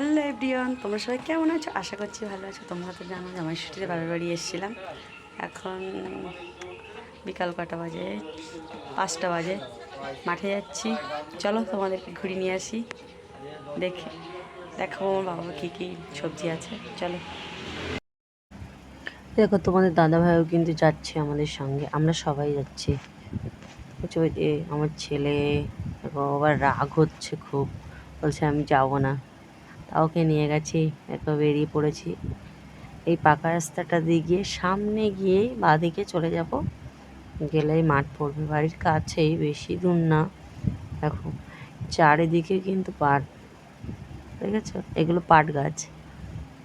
Hello everyone, তোমরা সবাই কেমন আছো? আশা করছি ভালো আছো। তোমরা তো জানো যে আমার ছুটিতে বাবার বাড়ি এসেছিলাম। এখন বিকাল কটা বাজে? পাঁচটা বাজে। মাঠে যাচ্ছি। চলো তোমাদেরকে ঘুরে নিয়ে আসি। দেখে দেখাবো আমার বাবা কী কী সবজি আছে। চলো। দেখো, তোমাদের দাদা ভাইও কিন্তু যাচ্ছে আমাদের সঙ্গে। আমরা সবাই যাচ্ছি। যে আমার ছেলে। দেখো, আবার রাগ হচ্ছে খুব। বলছে, আমি যাব না। তাও ওকে নিয়ে গেছি একবার বেরিয়ে পড়েছি। এই পাকা রাস্তাটা দিয়ে গিয়ে সামনে গিয়েই বাঁদিকে চলে যাব। গেলেই মাঠ পড়বে। বাড়ির কাছেই, বেশি দূর না। দেখো, চারিদিকে কিন্তু পাট ঠিক আছে এগুলো পাট গাছ।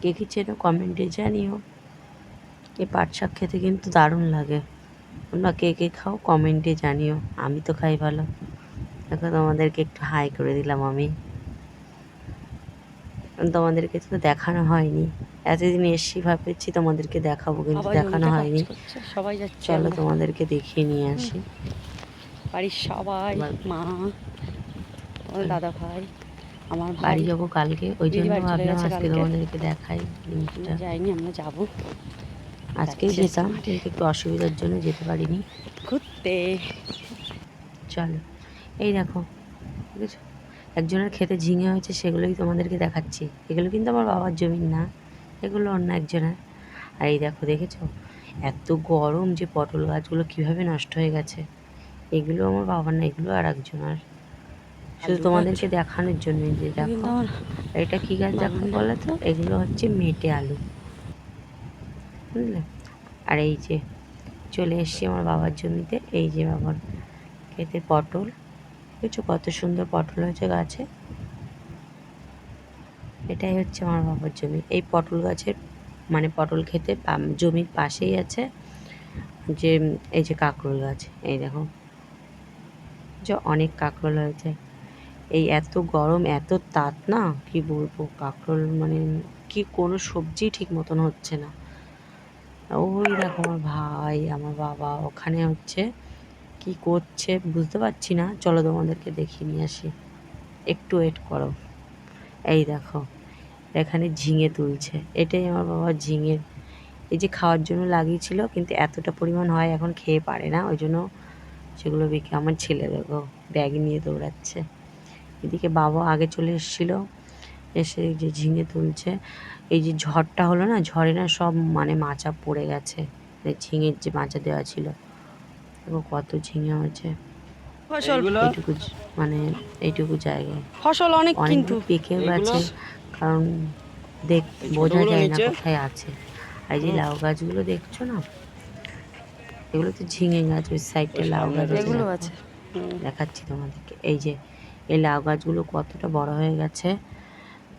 কে কী চেনো? কমেন্টে জানিও। এই পাট শাক খেতে কিন্তু দারুণ লাগে। তোমরা কে কে খাও কমেন্টে জানিও। আমি তো খাই ভালো। দেখো, তোমাদেরকে একটু হাই করে দিলাম আমি। তোমাদেরকে তো দেখানো হয়নি। এতদিন এসছি ভাবছি তোমাদেরকে দেখাবো কিন্তু দেখানো হয়নি। সবাই যাচ্ছে। চলো তোমাদেরকে দেখিয়ে নিয়ে আসি। বাড়ির সবাই মা আমার দাদা ভাই আমার বাড়ি যাব কালকে ওই জন্য ভাবলাম আজকে তোমাদেরকে দেখাই জিনিসটা। যাইনি আমরা যাব। আজকেই যেতাম। কিন্তু একটু অসুবিধার জন্য যেতে পারিনি। ঘুরতে। চলো। এই দেখো বুঝেছ একজনের খেতে ঝিঙে হয়েছে সেগুলোই তোমাদেরকে দেখাচ্ছি। এগুলো কিন্তু আমার বাবার জমির না এগুলো অন্য একজনের। আর এই দেখো দেখেছ? এত গরম যে পটল গাছগুলো কীভাবে নষ্ট হয়ে গেছে। এগুলো আমার বাবার না এগুলো আর একজনের। শুধু তোমাদেরকে দেখানোর জন্য যে দেখো এটা কি গাছ দেখো বলো তো? এগুলো হচ্ছে মেটে আলু। বুঝলে? আর এই যে চলে এসছি আমার বাবার জমিতে এই যে বাবার খেতে পটল। দেখছ কত সুন্দর পটল হয়েছে গাছে? এটাই হচ্ছে আমার বাবার জমি। এই পটল গাছের মানে পটল খেতে জমির পাশেই আছে যে, এই যে কাঁকরোল গাছ, এই দেখো। যে অনেক কাঁকরোল হয়েছে। এই এত গরম, এত তাত না, কি বলব? কাঁকরোল মানে কি কোনো সবজি ঠিক মতন হচ্ছে না। ওই দেখো আমার ভাই, আমার বাবা, ওখানে হচ্ছে কি করছে বুঝতে পারছি না। চলো তোমাদেরকে দেখিয়ে নিয়ে আসি। একটু ওয়েট করো। এই দেখো, এখানে ঝিঙে তুলছে। এটাই আমার বাবা ঝিঙের এই যে খাওয়ার জন্য লাগিয়েছিল, কিন্তু এতটা পরিমাণ হয় এখন খেয়ে পারে না। ওই জন্য সেগুলো বিকে। আমার ছেলে দেখো, ব্যাগ নিয়ে দৌড়াচ্ছে। এদিকে বাবা আগে চলে এসেছিল, এসে যে ঝিঙে তুলছে। এই যে ঝড়টা হলো না, ঝড়ে না সব মানে মাচা পড়ে গেছে। ঝিঙের যে মাচা দেওয়া ছিল। দেখো কত ঝিঙে হয়েছে। ফসল। এইটুকু মানে এইটুকু জায়গায়। ফসল অনেক কিন্তু। পেকেও গেছে কারণ দেখ বোঝা যায় না কোথায় আছে। আর এই যে লাউ গাছগুলো দেখছ না? এগুলো তো ঝিঙে গাছ ওই সাইডটা লাউ গাছ আছে। এগুলো আছে। দেখাচ্ছি তোমাদেরকে। এই যে এই লাউ গাছগুলো কতটা বড় হয়ে গেছে।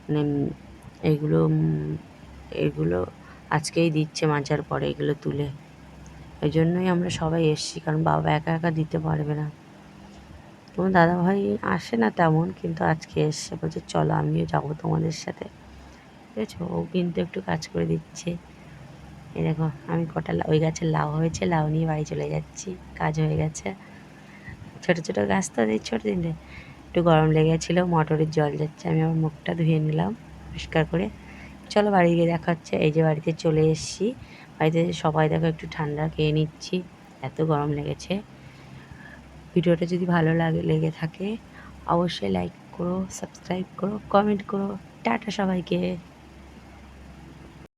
মানে উম, এইগুলো এগুলো আজকেই দিচ্ছে মাচার পরে এগুলো তুলে। এই জন্যই আমরা সবাই এসছি, কারণ বাবা একা একা দিতে পারবে না। তোমার দাদা ভাই আসে না তেমন, কিন্তু আজকে এসছে, বলছে চলো আমিও যাব তোমাদের সাথে। ঠিক আছে, ও কিন্তু একটু কাজ করে দিচ্ছে। এই দেখো, আমি কটা ওই গাছের লাউ হয়েছে, লাউ নিয়ে বাড়ি চলে যাচ্ছি, কাজ হয়ে গেছে। ছোটো ছোটো গাছ তো এই ছোটো দিনে একটু গরম লেগেছিলো, মটরের জল যাচ্ছে, আমি আমার মুখটা ধুয়ে নিলাম পরিষ্কার করে। চলো বাড়ি গিয়ে দেখা হচ্ছে, এই যে বাড়িতে চলে এসেছি। বাড়িতে সবাই দেখো একটু ঠান্ডা খেয়ে নিচ্ছি, এত গরম লেগেছে। ভিডিওটা যদি ভালো লাগে, লেগে থাকে, অবশ্যই লাইক করো সাবস্ক্রাইব করো কমেন্ট করো। টাটা সবাইকে।